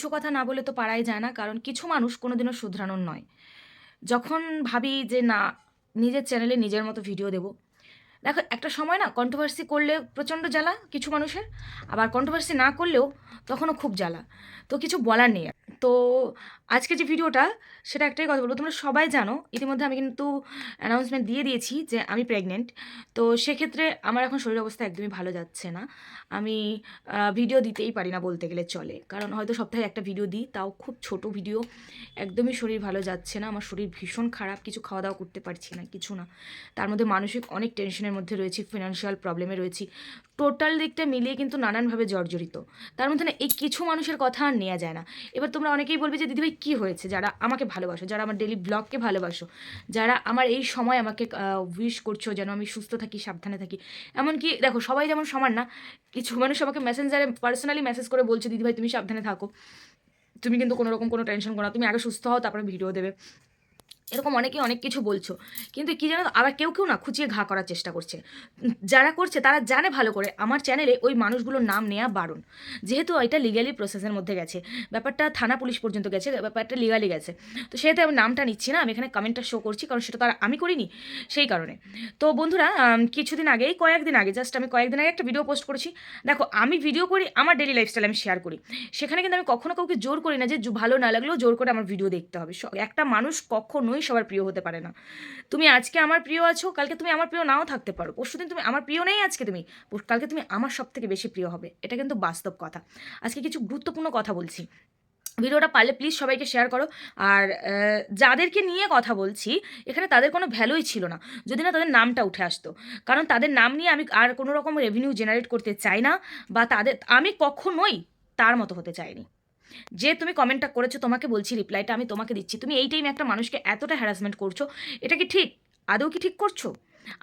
কিছু কথা না বলে তো পারাই যায় না, কারণ কিছু মানুষ কোনোদিনও শুধরানোর নয়। যখন ভাবি যে না, নিজের চ্যানেলে নিজের মতো ভিডিও দেব দেখো, একটা সময় না কন্ট্রোভার্সি করলে প্রচণ্ড জ্বালা কিছু মানুষের, আবার কন্ট্রোভার্সি না করলেও তখনও খুব জ্বালা। তো কিছু বলার নেই তো আজকে যে ভিডিওটা, সেটা একটাই কথা বলব, তোমরা সবাই জানো, ইতিমধ্যে আমি কিন্তু অ্যানাউন্সমেন্ট দিয়ে দিয়েছি যে আমি প্রেগনেন্ট তো সেক্ষেত্রে আমার এখন শরীর অবস্থা একদমই ভালো যাচ্ছে না। আমি ভিডিও দিতেই পারি না বলতে গেলে চলে। কারণ হয়তো সপ্তাহে একটা ভিডিও দিই, তাও খুব ছোট ভিডিও একদমই শরীর ভালো যাচ্ছে না, আমার শরীর ভীষণ খারাপ, কিছু খাওয়া দাওয়া করতে পারছি না, কিছু না। তার মধ্যে মানসিক অনেক টেনশনের মধ্যে রয়েছি ফিনান্সিয়াল প্রবলেমে রয়েছি। টোটাল দিকটা মিলিয়ে কিন্তু নানানভাবে জর্জরিত। তার মধ্যে না এই কিছু মানুষের কথা আর নেওয়া যায় না। এবার তোমরা অনেকেই বলবে যে, দিদিভাই, কী হয়েছে? যারা আমাকে ভালোবাসো, যারা আমার ডেলি ব্লগকে ভালোবাসো, যারা আমার এই সময় আমাকে উইশ করছ, যেন আমি সুস্থ থাকি, সাবধানে থাকি। এমনকি দেখো, সবাই যেমন সমান না, কিছু মানুষ আমাকে মেসেঞ্জারে পার্সোনালি মেসেজ করে বলছে, দিদিভাই, তুমি সাবধানে থাকো। তুমি কিন্তু কোনো রকম কোনো টেনশন করো না। তুমি আগে সুস্থ হও, তারপরে ভিডিও দেবে। এরকম অনেকেই অনেক কিছু বলছো। কিন্তু কি জানো, আবার কেউ কেউ না খুঁচিয়ে ঘা করার চেষ্টা করছে। যারা করছে তারা জানে ভালো করে আমার চ্যানেলে ওই মানুষগুলোর নাম নেওয়া বারণ। যেহেতু এটা লিগালি প্রসেসের মধ্যে গেছে। ব্যাপারটা থানা পুলিশ পর্যন্ত গেছে, ব্যাপারটা লিগালি গেছে। তো সেহেতু আমি নামটা নিচ্ছি না, আমি এখানে কমেন্টটা শো করছি, কারণ সেটা তো আর আমি করিনি সেই কারণে। তো বন্ধুরা কিছুদিন আগেই কয়েকদিন আগে জাস্ট আমি কয়েকদিন আগে একটা ভিডিও পোস্ট করেছি। দেখো, আমি ভিডিও করি, আমার ডেলি লাইফস্টাইল আমি শেয়ার করি। সেখানে কিন্তু আমি কখনো কাউকে জোর করি না যে ভালো না লাগলেও জোর করে আমার ভিডিও দেখতে হবে। একটা মানুষ কখনোই সবার প্রিয় হতে পারে না। তুমি আজকে আমার প্রিয় আছো, কালকে তুমি আমার প্রিয় নাও থাকতে পারো। পরশু দিন তুমি আমার প্রিয় নেই আজকে তুমি কালকে তুমি আমার সব থেকে বেশি প্রিয় হবে। এটা কিন্তু বাস্তব কথা। আজকে কিছু গুরুত্বপূর্ণ কথা বলছি। ভিডিওটা পারলে প্লিজ সবাইকে শেয়ার করো। আর যাদেরকে নিয়ে কথা বলছি, এখানে তাদের কোনো ভ্যালুই ছিল না। যদি না তাদের নামটা উঠে আসতো। কারণ তাদের নাম নিয়ে আমি আর কোনো রকম রেভিনিউ জেনারেট করতে চাই না, বা তাদের আমি কখনোই তার মতো হতে চাইনি। যে তুমি কমেন্টটা করেছ, তোমাকে বলছি রিপ্লাইটা আমি তোমাকে দিচ্ছি। তুমি এই টাইমে একটা মানুষকে এতটা হ্যারাসমেন্ট করছ, এটা কি ঠিক? আদৌ কি ঠিক করছ?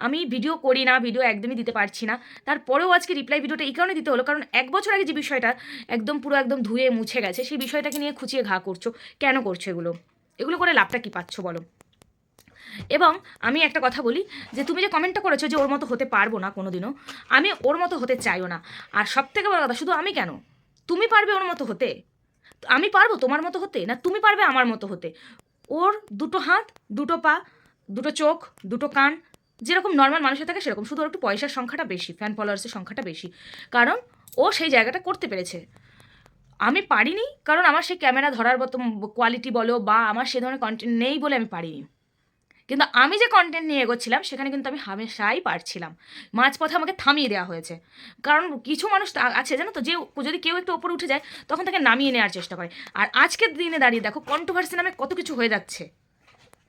আমি ভিডিও করি না ভিডিও একদমই দিতে পারছি না। তারপরেও আজকে রিপ্লাই ভিডিওটা এই কারণে দিতে হলো, কারণ এক বছর আগে যে বিষয়টা একদম পুরো একদম ধুয়ে মুছে গেছে, সেই বিষয়টাকে নিয়ে খুঁচিয়ে ঘা করছ। কেন করছ এগুলো? এগুলো করে লাভটা কি পাচ্ছ বলো? এবং আমি একটা কথা বলি, যে তুমি যে কমেন্টটা করেছ যে ওর মতো হতে পারব না কোনোদিনও, আমি ওর মতো হতে চাইও না। আর সব থেকে বড় কথা, শুধু আমি কেন? তুমি পারবে ওর মতো হতে? আমি পারব তোমার মতো হতে? না, তুমি পারবে আমার মতো হতে? ওর দুটো হাত, দুটো পা, দুটো চোখ, দুটো কান, যেরকম নর্মাল মানুষের থাকে সেরকম। শুধু ওর একটু পয়সার সংখ্যাটা বেশি ফ্যান ফলোয়ার্সের সংখ্যাটা বেশি। কারণ ও সেই জায়গাটা করতে পেরেছে। আমি পারিনি, কারণ আমার সেই ক্যামেরা ধরার মতো কোয়ালিটি বলো বা আমার সে ধরনের কন্টেন্ট নেই বলে আমি পারিনি। কিন্তু আমি যে কন্টেন্ট নিয়ে এগোচ্ছিলাম, সেখানে কিন্তু আমি হামেশাই পারছিলাম। মাঝপথে আমাকে থামিয়ে দেওয়া হয়েছে। কারণ কিছু মানুষ আছে, জানো তো? যে যদি কেউ একটু ওপরে উঠে যায়, তখন তাকে নামিয়ে নেওয়ার চেষ্টা করে। আর আজকের দিনে দাঁড়িয়ে দেখো কন্ট্রোভার্সি নামে কত কিছু হয়ে যাচ্ছে।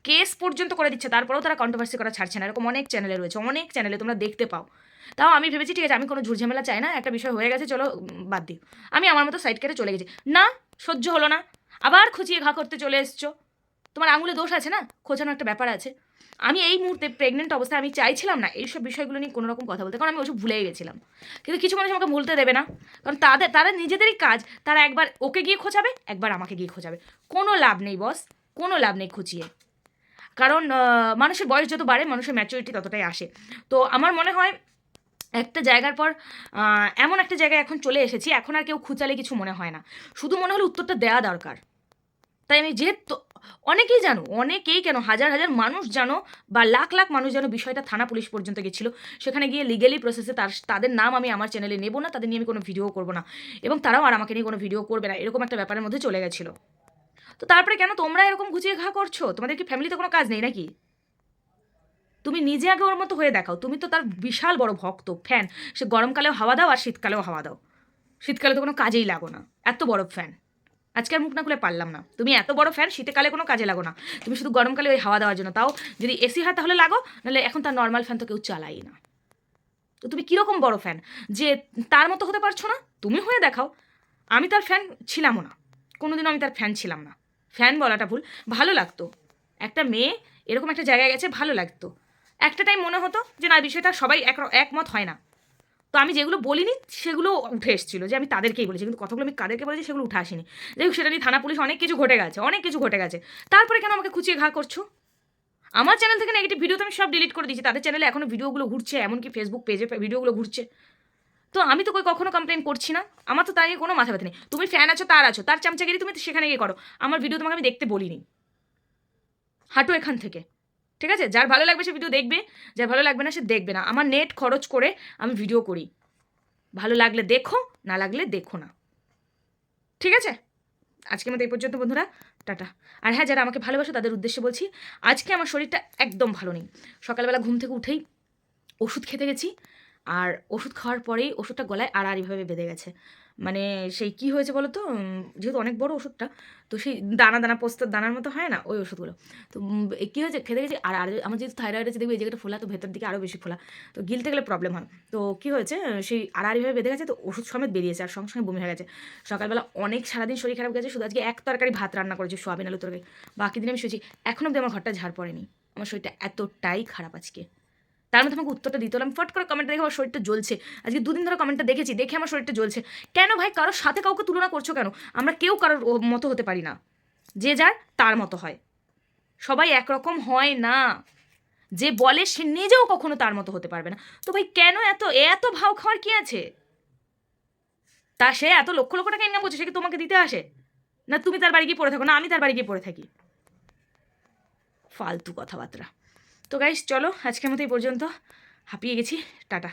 কেস পর্যন্ত করে দিচ্ছে, তারপরেও তারা কন্ট্রোভার্সি করা ছাড়ছে না। এরকম অনেক চ্যানেলে রয়েছে, অনেক চ্যানেলে তোমরা দেখতে পাও। তাও আমি ভেবেছি, ঠিক আছে, আমি কোনো ঝুরঝামেলা চাই না, একটা বিষয় হয়ে গেছে, চলো বাদ দিও আমি আমার মতো সাইড কেটে চলে গেছি। না, সহ্য হলো না। আবার খুঁজিয়ে ঘা করতে চলে এসছো। তোমার আঙুলে দোষ আছে না? খোঁচানো একটা ব্যাপার আছে। আমি এই মুহূর্তে প্রেগনেন্ট অবস্থায় আমি চাইছিলাম না এইসব বিষয়গুলো নিয়ে কোনো রকম কথা বলতে, কারণ আমি ওসব ভুলেই গেছিলাম। কিন্তু কিছু মানুষ আমাকে ভুলতে দেবে না, কারণ তাদের, তারা নিজেদেরই কাজ, তারা একবার ওকে গিয়ে খোঁচাবে, একবার আমাকে গিয়ে খোঁচাবে। কোনো লাভ নেই বস কোনো লাভ নেই খুঁচিয়ে। কারণ মানুষের বয়স যত বাড়ে, মানুষের ম্যাচুরিটি ততটাই আসে। তো আমার মনে হয় একটা জায়গার পর এমন একটা জায়গায় এখন চলে এসেছি, এখন আর কেউ খুঁচালে কিছু মনে হয় না। শুধু মনে হলো উত্তরটা দেওয়া দরকার। তাই আমি যেহেতু অনেকেই জানো, অনেকেই কেন, হাজার হাজার মানুষ জানো বা লাখ লাখ মানুষ জানো বিষয়টা থানা পুলিশ পর্যন্ত গেছিল। সেখানে গিয়ে লিগেলি প্রসেসে তার, তাদের নাম আমি আমার চ্যানেলে নেব না, তাদের নিয়ে আমি কোনো ভিডিও করব না। এবং তারাও আর আমাকে নিয়ে কোনো ভিডিও করবে না, এরকম একটা ব্যাপারের মধ্যে চলে গেছিল। তো তারপরে কেন তোমরা এরকম গুছিয়ে ঘা করছ? তোমাদের কি ফ্যামিলিতে কোনো কাজ নেই নাকি? তুমি নিজে আগে ওর মতো হয়ে দেখাও, তুমি তো তার বিশাল বড় ভক্ত ফ্যান সে গরমকালেও হাওয়া দাও আর শীতকালেও হাওয়া দাও। শীতকালে তো কোনো কাজেই লাগো না, এত বড় ফ্যান আজকে আর মুখ না খুলে পারলাম না। তুমি এত বড় ফ্যান শীতকালে কোনো কাজে লাগো না। তুমি শুধু গরমকালে ওই হাওয়া দেওয়ার জন্য। তাও যদি এসি হয় তাহলে লাগো, নাহলে এখন তার নর্মাল ফ্যান তো কেউ চালাই না। তো তুমি কীরকম বড় ফ্যান যে তার মতো হতে পারছ না, তুমি হয়ে দেখাও। আমি তার ফ্যান ছিলামও না। কোনোদিনও আমি তার ফ্যান ছিলাম না। ফ্যান বলাটা ভুল। ভালো লাগতো। একটা মেয়ে এরকম একটা জায়গায় গেছে, ভালো লাগতো। একটা টাইম মনে হতো যে না, বিষয়টা সবাই এক একমত হয় না। তো আমি যেগুলো বলিনি, সেগুলো উঠে এসেছিল, যে আমি তাদেরকেই বলেছি। কিন্তু কথাগুলো আমি কাদেরকে বলেছি, সেগুলো উঠে আসেনি। যাই হোক, সেটা নিয়ে থানা পুলিশ অনেক কিছু ঘটে গেছে, অনেক কিছু ঘটে গেছে। তারপরে কেন আমাকে খুঁচিয়ে ঘা করছ? আমার চ্যানেল থেকে নেগেটিভ ভিডিও তো আমি সব ডিলিট করে দিয়েছি, তাদের চ্যানেলে এখনও ভিডিওগুলো ঘুরছে, এমনকি ফেসবুক পেজে ভিডিওগুলো ঘুরছে। তো আমি তো কই কখনো কমপ্লেন করছি না? আমার তো তাই কোনো মাথা ব্যথা নেই। তুমি ফ্যান আছো, তার আছো, তার চামচাগিরি তুমি সেখানে গিয়ে করো। আমার ভিডিও তোমাকে আমি দেখতে বলিনি। হাঁটো এখান থেকে। ঠিক আছে? যার ভালো লাগবে সে ভিডিও দেখবে, যার ভালো লাগবে না সে দেখবে না। আমার নেট খরচ করে আমি ভিডিও করি। ভালো লাগলে দেখো, না লাগলে দেখো না। ঠিক আছে? আজকের মতো এই পর্যন্ত বন্ধুরা, টাটা। আর হ্যাঁ যারা আমাকে ভালোবাসো, তাদের উদ্দেশ্যে বলছি, আজকে আমার শরীরটা একদম ভালো নেই। সকালবেলা ঘুম থেকে উঠেই ওষুধ খেতে গেছি, আর ওষুধ খাওয়ার পরেই ওষুধটা গলায় আড়াআড়িভাবে বেঁধে গেছে। মানে সেই কি হয়েছে বলো তো? যেহেতু অনেক বড় ওষুধটা, তো সেই দানা দানা পোস্তর দানার মতো হয় না ওই ওষুধগুলো। তো কী হয়েছে? খেতে গেছি, আর আর আমার যেহেতু থাইরয়েড আছে, দেখবে এই জায়গাটা ফোলা, তো ভেতর দিকে আরও বেশি ফোলা। তো গিলতে গেলে প্রবলেম হয়। তো কী হয়েছে? সেই আড়াআড়িভাবে বেঁধে গেছে, তো ওষুধ সমেত বেরিয়েছে, আর সঙ্গে সঙ্গে বমি হয়ে গেছে। সকালবেলা অনেক সারাদিন শরীর খারাপ গেছে, শুধু আজকে এক তরকারি ভাত রান্না করেছি, সোয়াবিন আলু তরকারি। বাকি দিন আমি শুয়েছি। এখনও অব্দি আমার ঘরটা ঝাড় পড়েনি। আমার শরীরটা এতটাই খারাপ আজকে। তার মধ্যে আমাকে উত্তরটা দিতে হলো। আমি ফট করে কমেন্টটা দেখে আমার শরীরটা জ্বলছে। আজকে দুদিন ধরে কমেন্টটা দেখেছি, দেখে আমার শরীরটা জ্বলছে। কেন ভাই? কারোর সাথে কাউকে তুলনা করছ কেন? আমরা কেউ কারোর মতো হতে পারি না। যে যার, তার মতো হয়। সবাই একরকম হয় না। যে বলে সে নিজেও কখনো তার মতো হতে পারবে না। তো ভাই, কেন এত এত ভাও খাওয়ার কি আছে? তা সে এত লক্ষ লক্ষ টাকা ইনকাম করছে, সে কি তোমাকে দিতে আসে? না তুমি তার বাড়ি গিয়ে পড়ে থাকো, না আমি তার বাড়ি গিয়ে পড়ে থাকি। ফালতু কথাবার্তা। তো গাইস চলো আজকের মতো এই পর্যন্ত। হাঁপিয়ে গেছি। টাটা।